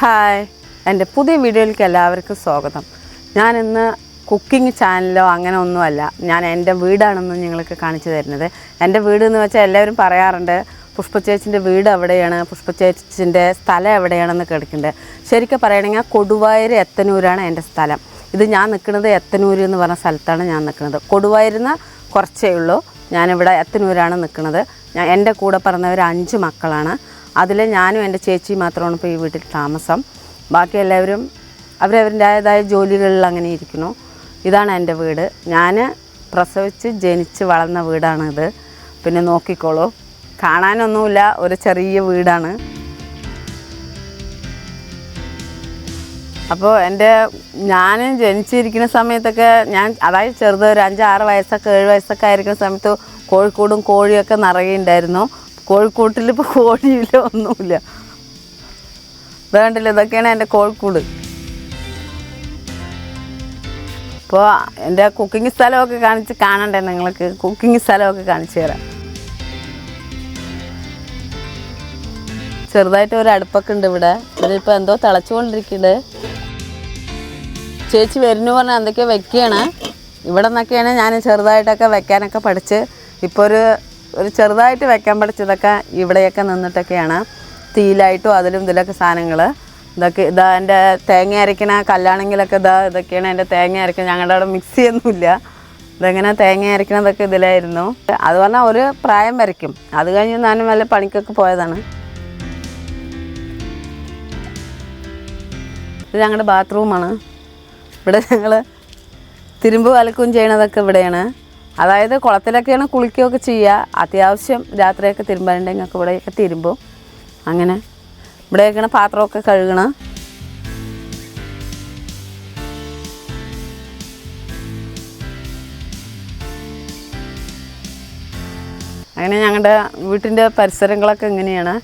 Hi. എന്റെ പുതിയ വീഡിയോയിലേക്ക് എല്ലാവർക്കും സ്വാഗതം. ഞാൻ ഇന്ന് കുക്കിംഗ് ചാനലോ അങ്ങനെ ഒന്നുമല്ല. ഞാൻ എന്റെ വീടാണെന്ന് നിങ്ങൾക്ക് കാണിച്ചു തരുന്നത്. എന്റെ വീട് എന്ന് വെച്ചാൽ എല്ലാവരും പറയാറുണ്ട് പുഷ്പച്ചേച്ചിന്റെ വീട് എവിടെയാണ് പുഷ്പച്ചേച്ചിന്റെ സ്ഥലം എവിടെയാണെന്ന് കേൾക്കുന്നുണ്ട്. ശരിക്കും പറയുകയാണെങ്കിൽ കൊടുവായൂർ എത്തനൂരാണ് എന്റെ സ്ഥലം. ഇത് ഞാൻ നിൽക്കുന്നത് എത്തനൂർ എന്ന് പറഞ്ഞ സ്ഥലത്താണ് ഞാൻ നിൽക്കുന്നത്. കൊടുവായൂരിന്ന് കുറച്ചേ ഉള്ളൂ. ഞാനിവിടെ എത്തനൂരാണ് നിൽക്കുന്നത്. ഞാൻ എന്റെ കൂടെ പറഞ്ഞവർ അഞ്ച് മക്കളാണ്. അതിൽ ഞാനും എന്റെ ചേച്ചി മാത്രമാണ് ഇപ്പോൾ ഈ വീട്ടിൽ താമസം. ബാക്കി എല്ലാവരും അവരവരുടേതായ ജോലികളിൽ അങ്ങനെ ഇരിക്കുന്നു. ഇതാണ് എന്റെ വീട്. ഞാൻ പ്രസവിച്ച് ജനിച്ച് വളർന്ന വീടാണിത് പിന്നെ നോക്കിക്കോളൂ. കാണാനൊന്നുമില്ല ഒരു ചെറിയ വീടാണ്. അപ്പോൾ എന്റെ ഞാൻ ജനിച്ചിരിക്കുന്ന സമയത്തൊക്കെ ഞാൻ അതായത് ചെറുത് ഒരു അഞ്ച് ആറ് വയസ്സൊക്കെ ഏഴ് വയസ്സൊക്കെ ആയിരിക്കുന്ന സമയത്ത് കോഴിക്കോടും കോഴിയൊക്കെ നിറയെ ഉണ്ടായിരുന്നു കോഴിക്കോട്ടിൽ ഇപ്പോൾ കോഴിയില്ല ഒന്നുമില്ല. വേണ്ടില്ല ഇതൊക്കെയാണ് എന്റെ കോഴിക്കോട്. ഇപ്പോൾ എന്റെ കുക്കിംഗ് സ്ഥലമൊക്കെ കാണിച്ച് കാണണ്ടേ നിങ്ങൾക്ക്? കുക്കിംഗ് സ്ഥലമൊക്കെ കാണിച്ചു തരാം. ചെറുതായിട്ട് ഒരു അടുപ്പൊക്കെ ഉണ്ട് ഇവിടെ. ഇതിലിപ്പോൾ എന്തോ തിളച്ചുകൊണ്ടിരിക്കുന്നുണ്ട്. ചേച്ചി വരുന്നു പറഞ്ഞാൽ എന്തൊക്കെയോ വെക്കുകയാണ്. ഇവിടെ നിന്നൊക്കെയാണ് ഞാൻ ചെറുതായിട്ടൊക്കെ വെക്കാനൊക്കെ പഠിച്ച്. ഇപ്പോൾ ഒരു ഒരു ചെറുതായിട്ട് വെക്കാൻ പഠിച്ചതൊക്കെ ഇവിടെയൊക്കെ നിന്നിട്ടൊക്കെയാണ്. തീയിലായിട്ടും അതിലും ഇതിലൊക്കെ സാധനങ്ങൾ ഇതൊക്കെ ഇതാ എന്റെ തേങ്ങ അരയ്ക്കണ കല്ലാണെങ്കിലൊക്കെ ഇതാ ഇതൊക്കെയാണ് എന്റെ തേങ്ങ അരയ്ക്കുന്നത് ഞങ്ങളുടെ അവിടെ മിക്സിയൊന്നുമില്ല ഇതെങ്ങനെ തേങ്ങ അരയ്ക്കണതൊക്കെ ഇതിലായിരുന്നു. അത് പറഞ്ഞാൽ ഒരു പ്രായം വരയ്ക്കും. അത് കഴിഞ്ഞ് ഞാനും വല്ല പണിക്കൊക്കെ പോയതാണ്. ഇത് ഞങ്ങളുടെ ബാത്റൂമാണ് ഇവിടെ ഞങ്ങൾ തിരുമ്പ് വലക്കും ചെയ്യണതൊക്കെ ഇവിടെയാണ്. അതായത് കുളത്തിലൊക്കെയാണ് കുളിക്കുകയൊക്കെ ചെയ്യുക. അത്യാവശ്യം രാത്രിയൊക്കെ തിരുമ്പാനുണ്ടെങ്കിൽ ഒക്കെ ഇവിടെയൊക്കെ തിരുമ്പും. അങ്ങനെ ഇവിടെയൊക്കെയാണ് പാത്രമൊക്കെ കഴുകണം. അങ്ങനെ ഞങ്ങളുടെ വീട്ടിന്റെ പരിസരങ്ങളൊക്കെ ഇങ്ങനെയാണ്.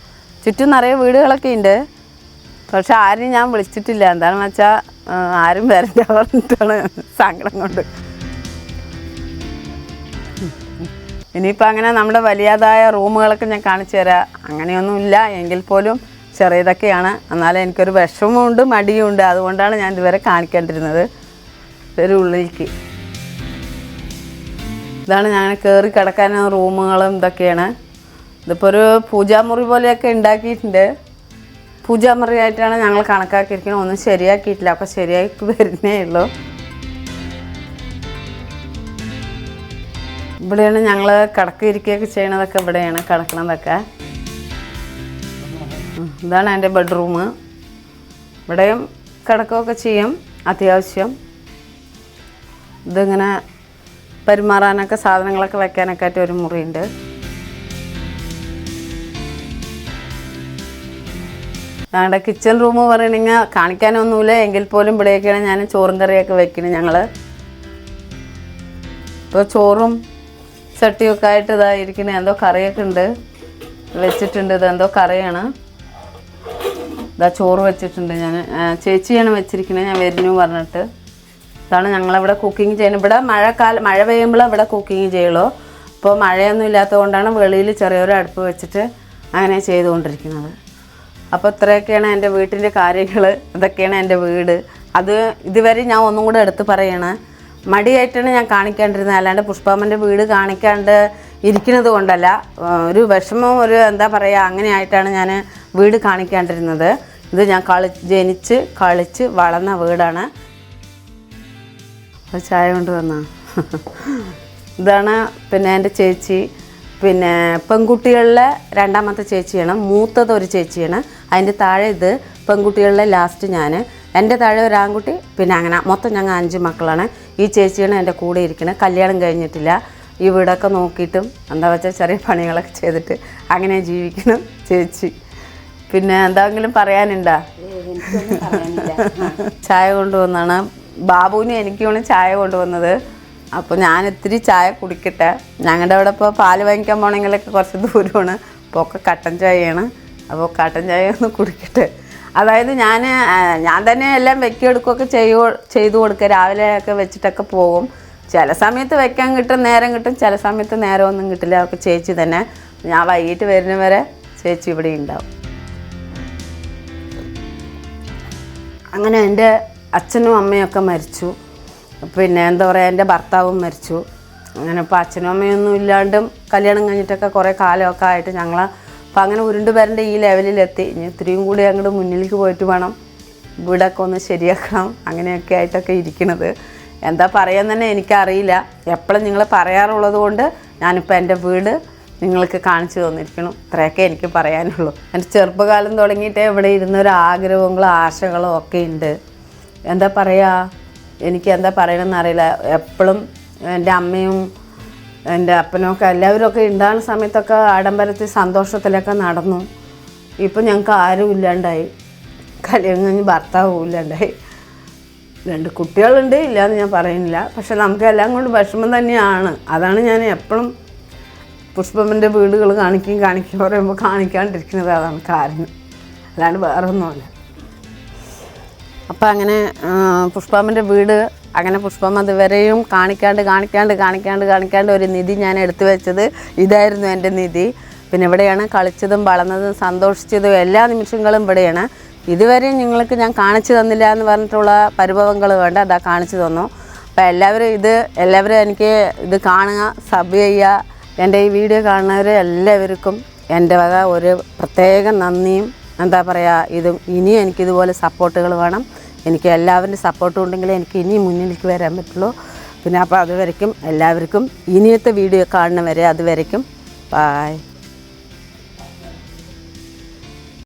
ചുറ്റും നിറയെ വീടുകളൊക്കെ ഉണ്ട്. പക്ഷെ ആരും ഞാൻ വിളിച്ചിട്ടില്ല. എന്താണെന്ന് വെച്ചാൽ ആരും വരണ്ട പറഞ്ഞിട്ടാണ് സങ്കടം കൊണ്ട്. ഇനിയിപ്പോൾ അങ്ങനെ നമ്മുടെ വലിയതായ റൂമുകളൊക്കെ ഞാൻ കാണിച്ചു തരാം. അങ്ങനെയൊന്നുമില്ല എങ്കിൽ പോലും ചെറിയതൊക്കെയാണ്. എന്നാലും എനിക്കൊരു വിഷമമുണ്ട് മടിയുണ്ട്. അതുകൊണ്ടാണ് ഞാൻ ഇതുവരെ കാണിക്കേണ്ടിരുന്നത്. ഒരു ഉള്ളിലേക്ക്. ഇതാണ് ഞാൻ കയറി കിടക്കാൻ റൂമുകളും ഇതൊക്കെയാണ്. ഇതിപ്പോൾ ഒരു പൂജാമുറി പോലെയൊക്കെ ഉണ്ടാക്കിയിട്ടുണ്ട്. പൂജാമുറിയായിട്ടാണ് ഞങ്ങൾ കണക്കാക്കിയിരിക്കുന്നത്. ഒന്നും ശരിയാക്കിയിട്ടില്ല. അപ്പോൾ ശരിയാക്കി വരുന്നേ ഉള്ളൂ. ഇവിടെയാണ് ഞങ്ങൾ കിടക്കിരിക്കുകയൊക്കെ ചെയ്യണതൊക്കെ ഇവിടെയാണ് കിടക്കണതൊക്കെ. ഇതാണ് എന്റെ ബെഡ്റൂം ഇവിടെയും കിടക്കുകയൊക്കെ ചെയ്യും അത്യാവശ്യം. ഇതിങ്ങനെ പെരുമാറാനൊക്കെ സാധനങ്ങളൊക്കെ വെക്കാനൊക്കെ ആയിട്ട് ഒരു മുറിയുണ്ട്. ഞങ്ങളുടെ കിച്ചൺ റൂം പറയണെങ്കിൽ കാണിക്കാനൊന്നുമില്ല. എങ്കിൽ പോലും ഇവിടെയൊക്കെയാണ് ഞാൻ ചോറും കറിയൊക്കെ വെക്കുന്നത് ഞങ്ങൾ ഇപ്പോൾ ചോറും ചട്ടിയൊക്കെ ആയിട്ട് ഇതായിരിക്കുന്നത് എന്തോ കറിയൊക്കെ ഉണ്ട്. വെച്ചിട്ടുണ്ട്. ഇതെന്തോ കറിയാണ്. ഇതാ ചോറ് വെച്ചിട്ടുണ്ട് ഞാൻ ചേച്ചിയാണ് വെച്ചിരിക്കുന്നത് ഞാൻ വരുന്നു പറഞ്ഞിട്ട്. ഇതാണ് ഞങ്ങളിവിടെ കുക്കിംഗ് ചെയ്യുന്നത്. ഇവിടെ മഴക്കാലം മഴ പെയ്യുമ്പോൾ ഇവിടെ കുക്കിംഗ് ചെയ്യുള്ളൂ. അപ്പോൾ മഴയൊന്നും ഇല്ലാത്തത് കൊണ്ടാണ് വെളിയിൽ ചെറിയൊരു അടുപ്പ് വെച്ചിട്ട് അങ്ങനെ ചെയ്തുകൊണ്ടിരിക്കുന്നത്. അപ്പോൾ ഇത്രയൊക്കെയാണ് എന്റെ വീട്ടിന്റെ കാര്യങ്ങൾ. ഇതൊക്കെയാണ് എന്റെ വീട്. അത് ഇതുവരെ ഞാൻ ഒന്നും കൂടെ എടുത്ത് പറയണേ. മടിയായിട്ടാണ് ഞാൻ കാണിക്കാണ്ടിരുന്നത്. അല്ലാണ്ട് പുഷ്പാമ്മന്റെ വീട് കാണിക്കാണ്ട് ഇരിക്കുന്നത് കൊണ്ടല്ല. ഒരു വിഷമം ഒരു എന്താ പറയുക അങ്ങനെ ആയിട്ടാണ് ഞാൻ വീട് കാണിക്കാണ്ടിരുന്നത്. ഇത് ഞാൻ കളി ജനിച്ച് കളിച്ച് വളർന്ന വീടാണ്. ചായ കൊണ്ട് വന്നാ? ഇതാണ് പിന്നെ എന്റെ ചേച്ചി. പിന്നെ പെൺകുട്ടികളിലെ രണ്ടാമത്തെ ചേച്ചിയാണ് മൂത്തത് ഒരു ചേച്ചിയാണ്. അതിന്റെ താഴെ ഇത് പെൺകുട്ടികളിലെ ലാസ്റ്റ് ഞാൻ. എന്റെ താഴെ ഒരു ആൺകുട്ടി പിന്നെ അങ്ങനെ മൊത്തം ഞങ്ങൾ അഞ്ച് മക്കളാണ്. ഈ ചേച്ചിയാണ് എന്റെ കൂടെ ഇരിക്കുന്നത്. കല്യാണം കഴിഞ്ഞിട്ടില്ല. ഈ വീടൊക്കെ നോക്കിയിട്ടും എന്താ വെച്ചാൽ ചെറിയ പണികളൊക്കെ ചെയ്തിട്ട് അങ്ങനെ ജീവിക്കണം ചേച്ചി. പിന്നെ എന്തെങ്കിലും പറയാനുണ്ടോ? ചായ കൊണ്ടുവന്നാണ്. ബാബുവിനും എനിക്കുമാണ് ചായ കൊണ്ടുവന്നത്. അപ്പോൾ ഞാൻ ഇത്തിരി ചായ കുടിക്കട്ടെ. ഞങ്ങളുടെ അവിടെ ഇപ്പോൾ പാൽ വാങ്ങിക്കാൻ പോകണമെങ്കിലൊക്കെ കുറച്ച് ദൂരമാണ്. അപ്പോൾ ഒക്കെ കട്ടൻ ചായയാണ്. അപ്പോൾ കട്ടൻ ചായ ഒന്ന് കുടിക്കട്ടെ. അതായത് ഞാൻ ഞാൻ തന്നെ എല്ലാം വെക്കിയെടുക്കുകയൊക്കെ ചെയ്യൂ ചെയ്തു കൊടുക്കുക. രാവിലെയൊക്കെ വെച്ചിട്ടൊക്കെ പോകും. ചില സമയത്ത് വെക്കാൻ കിട്ടും നേരം കിട്ടും. ചില സമയത്ത് നേരമൊന്നും കിട്ടില്ല. ഒക്കെ ചേച്ചി തന്നെ ഞാൻ വൈകിട്ട് വരുന്നവരെ ചേച്ചി ഇവിടെ ഉണ്ടാവും. അങ്ങനെ എന്റെ അച്ഛനും അമ്മയൊക്കെ മരിച്ചു. പിന്നെ എന്താ പറയുക എന്റെ ഭർത്താവും മരിച്ചു. അങ്ങനെ ഇപ്പോൾ അച്ഛനും അമ്മയൊന്നും ഇല്ലാണ്ടും കല്യാണം കഴിഞ്ഞിട്ടൊക്കെ കുറേ കാലമൊക്കെ ആയിട്ട് ഞങ്ങൾ അപ്പം അങ്ങനെ ഉരുണ്ട് വരേണ്ട ഈ ലെവലിലെത്തി ഇനി ഇത്രയും കൂടി അങ്ങോട്ട് മുന്നിലേക്ക് പോയിട്ട് വേണം. വീടൊക്കെ ഒന്ന് ശരിയാക്കണം. അങ്ങനെയൊക്കെ ആയിട്ടൊക്കെ ഇരിക്കണത്. എന്താ പറയാൻ തന്നെ എനിക്കറിയില്ല. എപ്പോഴും നിങ്ങൾ പറയാറുള്ളത് കൊണ്ട് ഞാനിപ്പോൾ എന്റെ വീട് നിങ്ങൾക്ക് കാണിച്ചു തന്നിരിക്കണം. ഇത്രയൊക്കെ എനിക്ക് പറയാനുള്ളൂ. എന്റെ ചെറുപ്പകാലം തുടങ്ങിയിട്ട് ഇവിടെ ഇരുന്ന ഒരു ആഗ്രഹങ്ങളും ആശകളും ഒക്കെ ഉണ്ട്. എന്താ പറയുക എനിക്ക് എന്താ പറയണമെന്നറിയില്ല എപ്പോഴും എന്റെ അമ്മയും എന്റെ അപ്പനൊക്കെ ഒക്കെ എല്ലാവരും ഒക്കെ ഉണ്ടാകുന്ന സമയത്തൊക്കെ ആഡംബരത്തിൽ സന്തോഷത്തിലൊക്കെ നടന്നു. ഇപ്പം ഞങ്ങൾക്ക് ആരും ഇല്ലാണ്ടായി. കല്യാണം കഴിഞ്ഞ് ഭർത്താവും ഇല്ലാണ്ടായി. രണ്ട് കുട്ടികളുണ്ട് ഇല്ലയെന്ന് ഞാൻ പറയുന്നില്ല. പക്ഷെ നമുക്ക് എല്ലാം കൊണ്ട് വിഷമം തന്നെയാണ്. അതാണ് ഞാൻ എപ്പോഴും പുഷ്പമ്മന്റെ വീടുകൾ കാണിക്കും കാണിക്കും പറയുമ്പോൾ കാണിക്കാണ്ടിരിക്കുന്നത്. അതാണ് കാരണം. അല്ലാണ്ട് വേറെ ഒന്നുമല്ല അപ്പം അങ്ങനെ പുഷ്പാമ്മന്റെ വീട് അങ്ങനെ പുഷ്പം അതുവരെയും കാണിക്കാണ്ട് കാണിക്കാണ്ട് കാണിക്കാണ്ട് കാണിക്കാണ്ട് ഒരു നിധി ഞാൻ എടുത്തു വെച്ചത് ഇതായിരുന്നു എന്റെ നിധി. പിന്നെ ഇവിടെയാണ് കളിച്ചതും വളർന്നതും സന്തോഷിച്ചതും എല്ലാ നിമിഷങ്ങളും ഇവിടെയാണ്. ഇതുവരെയും നിങ്ങൾക്ക് ഞാൻ കാണിച്ചു തന്നില്ല എന്ന് പറഞ്ഞിട്ടുള്ള പരിഭവങ്ങൾ വേണ്ട അതാ കാണിച്ചു തന്നു. അപ്പോൾ എല്ലാവരും ഇത് എല്ലാവരും എനിക്ക് ഇത് കാണുക സബ് ചെയ്യുക. എന്റെ ഈ വീഡിയോ കാണുന്നവർ എല്ലാവർക്കും എന്റെ വക ഒരു പ്രത്യേക നന്ദിയും എന്താ പറയുക ഇതും ഇനിയും എനിക്കിതുപോലെ സപ്പോർട്ടുകൾ വേണം. എനിക്ക് എല്ലാവരുടെ സപ്പോർട്ടും ഉണ്ടെങ്കിൽ എനിക്ക് ഇനിയും മുന്നിലേക്ക് വരാൻ പറ്റുള്ളൂ. പിന്നെ അപ്പോൾ അതുവരയ്ക്കും എല്ലാവർക്കും ഇനിയത്തെ വീഡിയോ കാണുന്നവരെ അതുവരയ്ക്കും ബായ്